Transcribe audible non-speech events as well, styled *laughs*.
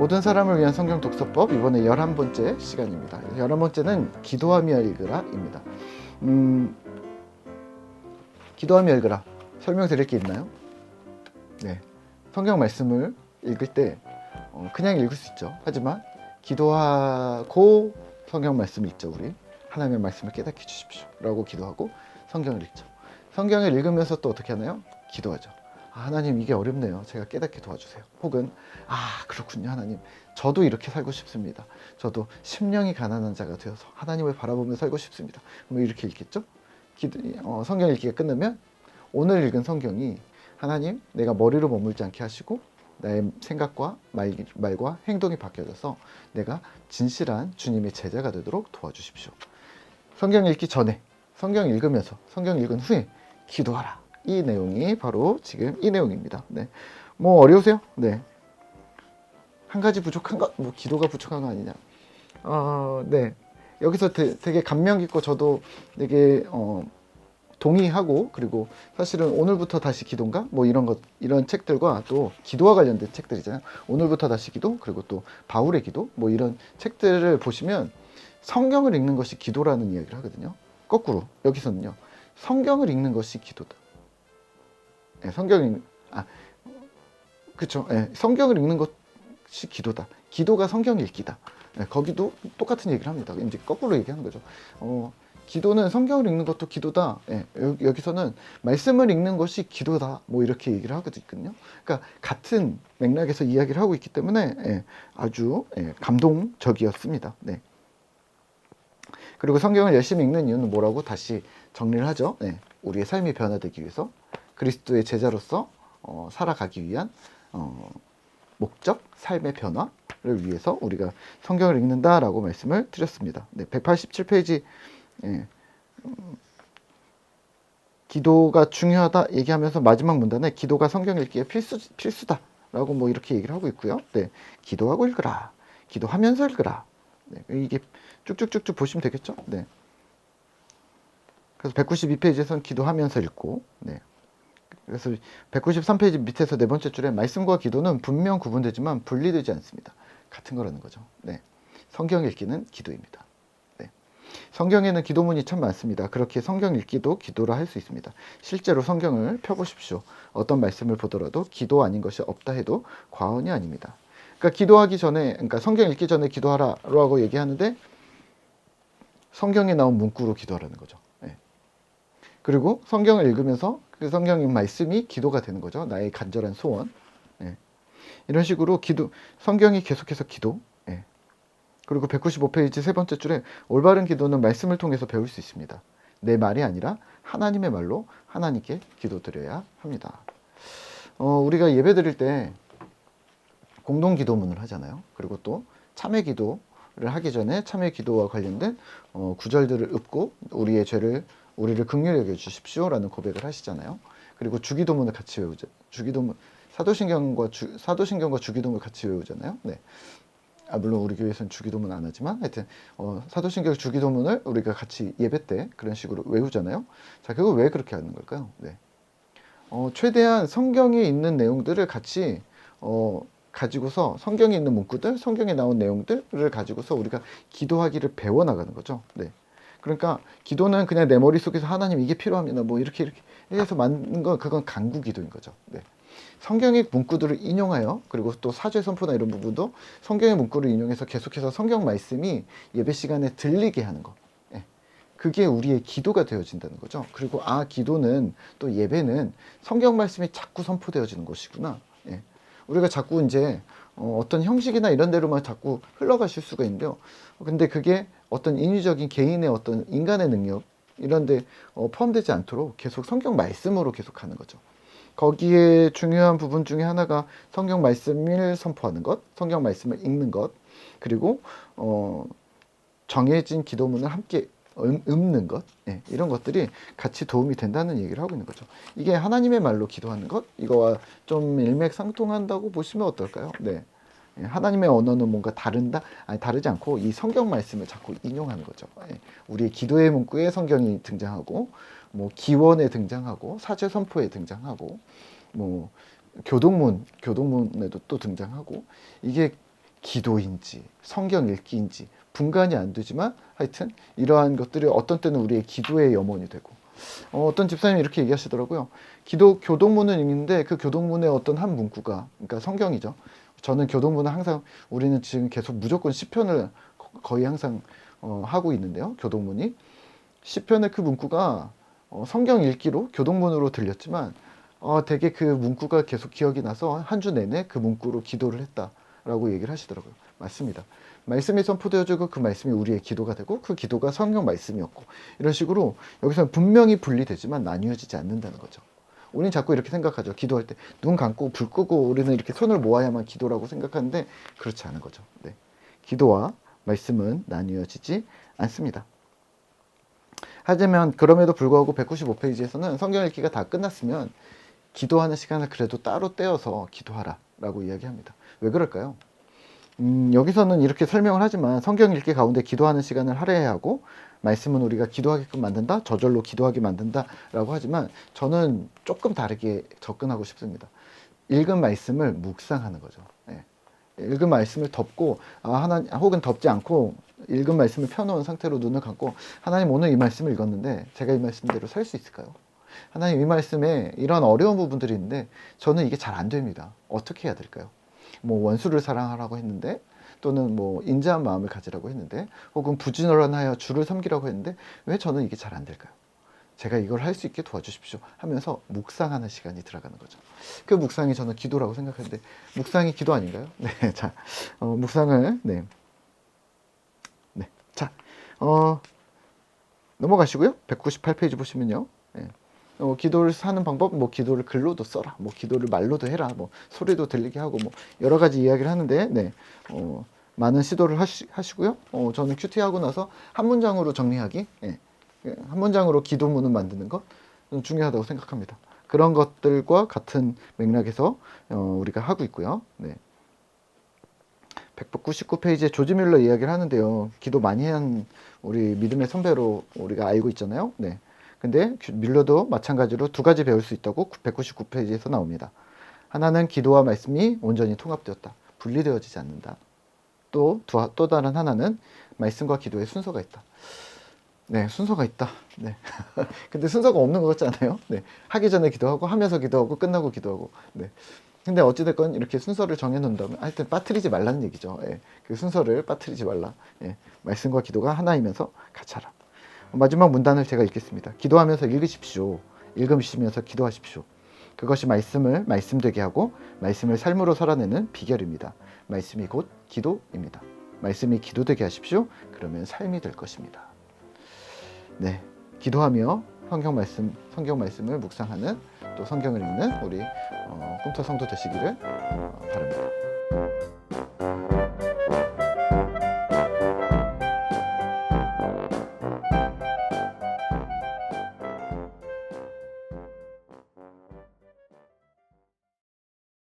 모든 사람을 위한 성경 독서법 이번에 11번째 시간입니다. 11번째는 기도하며 읽으라입니다. 음, 기도하며 읽으라. 설명드릴 게 있나요? 네. 성경 말씀을 읽을 때 어, 그냥 읽을 수 있죠. 하지만 기도하고 성경 말씀을 읽죠, 우리. 하나님의 말씀을 깨닫게 해주십시오. 라고 기도하고 성경을 읽죠. 성경을 읽으면서 또 어떻게 하나요? 기도하죠. 아, 하나님 이게 어렵네요. 제가 깨닫게 도와주세요. 혹은 아 그렇군요 하나님. 저도 이렇게 살고 싶습니다. 저도 심령이 가난한 자가 되어서 하나님을 바라보며 살고 싶습니다. 뭐 이렇게 읽겠죠? 기도, 어, 성경 읽기가 끝나면 오늘 읽은 성경이 하나님 내가 머리로 머물지 않게 하시고 나의 생각과 말, 말과 행동이 바뀌어져서 내가 진실한 주님의 제자가 되도록 도와주십시오. 성경 읽기 전에 성경 읽으면서 성경 읽은 후에 기도하라. 이 내용이 바로 지금 이 내용입니다. 네. 뭐 어려우세요? 네. 한 가지 부족한 것, 뭐 기도가 부족한 거 아니냐? 어, 네. 여기서 되, 되게 감명 깊고 저도 되게 어, 동의하고 그리고 사실은 오늘부터 다시 기도인가 뭐 이런 것 이런 책들과 또 기도와 관련된 책들이잖아요. 오늘부터 다시 기도 그리고 또 바울의 기도 뭐 이런 책들을 보시면 성경을 읽는 것이 기도라는 이야기를 하거든요. 거꾸로 여기서는요. 성경을 읽는 것이 기도다. 네, 성경 읽 아, 그렇죠. 네, 성경을 읽는 것이 기도다. 기도가 성경 읽기다. 네, 거기도 똑같은 얘기를 합니다. 이제 거꾸로 얘기하는 거죠. 어, 기도는 성경을 읽는 것도 기도다. 예, 여기, 서는 말씀을 읽는 것이 기도다. 뭐 이렇게 얘기를 하거든요. 그러니까 같은 맥락에서 이야기를 하고 있기 때문에 예, 아주 예, 감동적이었습니다. 네. 그리고 성경을 열심히 읽는 이유는 뭐라고 다시 정리를 하죠. 네. 우리의 삶이 변화되기 위해서 그리스도의 제자로서 어, 살아가기 위한 어, 목적, 삶의 변화를 위해서 우리가 성경을 읽는다라고 말씀을 드렸습니다. 네, 187페이지 예, 음, 기도가 중요하다 얘기하면서 마지막 문단에 기도가 성경 읽기에 필수, 필수다라고 뭐 이렇게 얘기를 하고 있고요. 네, 기도하고 읽으라. 기도하면서 읽으라. 네, 이게 쭉쭉쭉쭉 보시면 되겠죠. 네. 그래서 192페이지에서는 기도하면서 읽고, 네. 그래서 193페이지 밑에서 네 번째 줄에 말씀과 기도는 분명 구분되지만 분리되지 않습니다. 같은 거라는 거죠. 네. 성경 읽기는 기도입니다. 네. 성경에는 기도문이 참 많습니다. 그렇게 성경 읽기도 기도라 할 수 있습니다. 실제로 성경을 펴보십시오. 어떤 말씀을 보더라도 기도 아닌 것이 없다 해도 과언이 아닙니다. 그러니까 기도하기 전에, 그러니까 성경 읽기 전에 기도하라라고 얘기하는데 성경에 나온 문구로 기도하라는 거죠. 네. 그리고 성경을 읽으면서 그 성경의 말씀이 기도가 되는 거죠. 나의 간절한 소원. 네. 이런 식으로 기도, 성경이 계속해서 기도. 네. 그리고 195페이지 세 번째 줄에 올바른 기도는 말씀을 통해서 배울 수 있습니다. 내 말이 아니라 하나님의 말로 하나님께 기도드려야 합니다. 어, 우리가 예배 드릴 때 공동 기도문을 하잖아요. 그리고 또 참회 기도를 하기 전에 참회 기도와 관련된 어, 구절들을 읊고 우리의 죄를 우리를 극렬히 여겨 주십시오라는 고백을 하시잖아요. 그리고 주기도문을 같이 외우죠. 주기도문 사도신경과 주, 사도신경과 주기도문을 같이 외우잖아요. 네. 아, 물론 우리 교회에서는 주기도문 안 하지만 하여튼 어, 사도신경 주기도문을 우리가 같이 예배 때 그런 식으로 외우잖아요. 자, 그거 왜 그렇게 하는 걸까요? 네. 어, 최대한 성경에 있는 내용들을 같이 어, 가지고서 성경에 있는 문구들, 성경에 나온 내용들을 가지고서 우리가 기도하기를 배워 나가는 거죠. 네. 그러니까 기도는 그냥 내 머릿속에서 하나님 이게 필요합니다. 뭐 이렇게 이렇게 해서 만든 건 그건 강구 기도인 거죠. 네. 성경의 문구들을 인용하여 그리고 또 사죄 선포나 이런 부분도 성경의 문구를 인용해서 계속해서 성경 말씀이 예배 시간에 들리게 하는 것. 네. 그게 우리의 기도가 되어진다는 거죠. 그리고 아 기도는 또 예배는 성경 말씀이 자꾸 선포되어지는 것이구나. 예. 우리가 자꾸 이제 어, 어떤 형식이나 이런 데로만 자꾸 흘러가실 수가 있는데요. 근데 그게 어떤 인위적인 개인의 어떤 인간의 능력 이런데 어, 포함되지 않도록 계속 성경 말씀으로 계속 하는 거죠. 거기에 중요한 부분 중에 하나가 성경 말씀을 선포하는 것, 성경 말씀을 읽는 것, 그리고 어, 정해진 기도문을 함께 음, 읊는 것 예, 이런 것들이 같이 도움이 된다는 얘기를 하고 있는 거죠. 이게 하나님의 말로 기도하는 것 이거와 좀 일맥상통한다고 보시면 어떨까요? 네. 예, 하나님의 언어는 뭔가 다른다? 아니 다르지 않고 이 성경 말씀을 자꾸 인용하는 거죠. 예, 우리의 기도의 문구에 성경이 등장하고 뭐 기원에 등장하고 사죄 선포에 등장하고 뭐 교동문 교동문에도 또 등장하고 이게 기도인지 성경 읽기인지 분간이 안 되지만 하여튼 이러한 것들이 어떤 때는 우리의 기도의 염원이 되고 어, 어떤 집사님이 이렇게 얘기하시더라고요. 기도 교동문을 읽는데 그 교동문의 어떤 한 문구가 그러니까 성경이죠. 저는 교동문은 항상 우리는 지금 계속 무조건 시편을 거- 거의 항상 어, 하고 있는데요. 교동문이 시편의 그 문구가 어, 성경 읽기로 교동문으로 들렸지만 어, 되게 그 문구가 계속 기억이 나서 한 주 내내 그 문구로 기도를 했다라고 얘기를 하시더라고요. 맞습니다. 말씀이 선포되어지고 그 말씀이 우리의 기도가 되고 그 기도가 성경 말씀이었고 이런 식으로 여기서는 분명히 분리되지만 나뉘어지지 않는다는 거죠. 우리는 자꾸 이렇게 생각하죠. 기도할 때 눈 감고 불 끄고 우리는 이렇게 손을 모아야만 기도라고 생각하는데 그렇지 않은 거죠. 네. 기도와 말씀은 나뉘어지지 않습니다. 하지만 그럼에도 불구하고 195페이지에서는 성경 읽기가 다 끝났으면 기도하는 시간을 그래도 따로 떼어서 기도하라라고 이야기합니다. 왜 그럴까요? 음, 여기서는 이렇게 설명을 하지만 성경 읽기 가운데 기도하는 시간을 할애해야 하고 말씀은 우리가 기도하게끔 만든다, 저절로 기도하게 만든다라고 하지만 저는 조금 다르게 접근하고 싶습니다. 읽은 말씀을 묵상하는 거죠. 예. 읽은 말씀을 덮고 아, 하나 혹은 덮지 않고 읽은 말씀을 펴놓은 상태로 눈을 감고 하나님 오늘 이 말씀을 읽었는데 제가 이 말씀대로 살 수 있을까요? 하나님 이 말씀에 이런 어려운 부분들이 있는데 저는 이게 잘 안 됩니다. 어떻게 해야 될까요? 뭐 원수를 사랑하라고 했는데 또는 뭐 인자한 마음을 가지라고 했는데 혹은 부지런하여 주를 섬기라고 했는데 왜 저는 이게 잘 안 될까요? 제가 이걸 할 수 있게 도와주십시오 하면서 묵상하는 시간이 들어가는 거죠. 그 묵상이 저는 기도라고 생각하는데 묵상이 기도 아닌가요? *laughs* 네, 자 어, 묵상을 네, 네, 자 어, 넘어가시고요. 198페이지 보시면요. 네. 어, 기도를 하는 방법, 뭐 기도를 글로도 써라, 뭐 기도를 말로도 해라, 뭐 소리도 들리게 하고 뭐 여러 가지 이야기를 하는데, 네, 어, 많은 시도를 하시, 하시고요. 어, 저는 큐티 하고 나서 한 문장으로 정리하기, 예, 예, 한 문장으로 기도문을 만드는 것 중요하다고 생각합니다. 그런 것들과 같은 맥락에서 어, 우리가 하고 있고요. 네. 199페이지에 조지 밀러 이야기를 하는데요. 기도 많이 한 우리 믿음의 선배로 우리가 알고 있잖아요. 네. 근데 규- 밀러도 마찬가지로 두 가지 배울 수 있다고 199페이지에서 나옵니다. 하나는 기도와 말씀이 온전히 통합되었다. 분리되어지지 않는다. 또, 두- 또 다른 하나는 말씀과 기도의 순서가 있다. 네, 순서가 있다. 네. *laughs* 근데 순서가 없는 것 같지 않아요? 네. 하기 전에 기도하고, 하면서 기도하고, 끝나고 기도하고. 네. 근데 어찌됐건 이렇게 순서를 정해놓는다면 하여튼 빠뜨리지 말라는 얘기죠. 예. 그 순서를 빠뜨리지 말라. 예. 말씀과 기도가 하나이면서 같이 하라. 마지막 문단을 제가 읽겠습니다. 기도하면서 읽으십시오. 읽으시면서 기도하십시오. 그것이 말씀을 말씀되게 하고 말씀을 삶으로 살아내는 비결입니다. 말씀이 곧 기도입니다. 말씀이 기도되게 하십시오. 그러면 삶이 될 것입니다. 네, 기도하며 성경 말씀, 성경 말씀을 묵상하는 또 성경을 읽는 우리 어, 꿈터 성도 되시기를 어, 바랍니다.